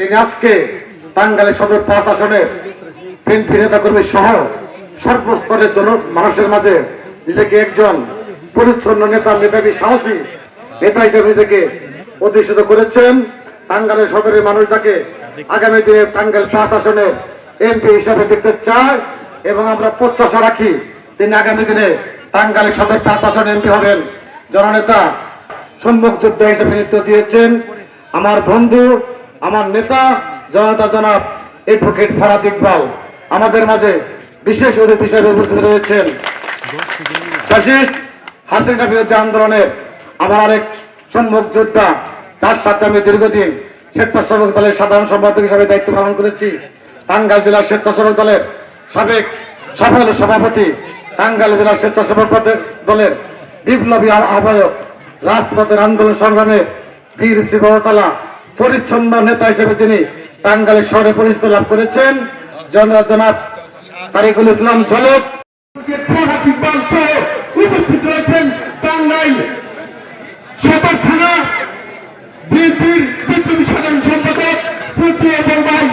তিনি আজকে টাঙ্গাইলের সদর পাঁচ আসনের বিএনপি নেতা কর্মী সহ সর্বস্তরের জন মানুষের মাঝে নিজেকে একজন পরিচ্ছন্ন নেতা, মেধাবী, সাহসী নেতা হিসেবে নিজেকে প্রতিষ্ঠিত করেছেন। টাঙ্গাইলের সদরের মানুষ তাকে আগামী দিনে টাঙ্গাইল পাঁচ আসনে এমপি হিসাবে দেখতে চায় এবং আমরা প্রত্যাশা রাখি তিনি আগামী দিনে টাঙ্গাইল সদর পাঁচ আসনে এমপি হবেন। জননেতা সম্মুখ যোদ্ধা হিসেবে নেতৃত্ব দিয়েছেন। আমার বন্ধু আমার নেতা জনতা জনাব এডভোকেট ফরাদ ইকবাল আমাদের মাঝে বিশেষ অতিথি হিসেবে উপস্থিত রয়েছেন। হাসিনা বিরোধী আন্দোলনের আমার আরেক সম্মুখ যোদ্ধা, তার সাথে আমি দীর্ঘদিন স্বেচ্ছাসেবক দলের সাধারণ সম্পাদক হিসাবে দায়িত্ব পালন করেছি। টাঙ্গাইল জেলার স্বেচ্ছাসেবক দলের সাবেক সফল সভাপতি, টাঙ্গাইল জেলার স্বেচ্ছাসেবক দলের বিপ্লবী আহ- আহ্বায়ক, রাজপথের আন্দোলন সংগ্রামে বীর শিবতলা পরিচ্ছন্ন নেতা হিসেবে তিনি টাঙ্গালের শহরে পরিচিত লাভ করেছেন জনরা জনাব তারিকুল ইসলাম ঝলক। উপস্থিত রয়েছেন টাঙ্গাইল সদর থানা বিএনপির বিপ্লবী সাধারণ সম্পাদক তৃতীয় বলবাই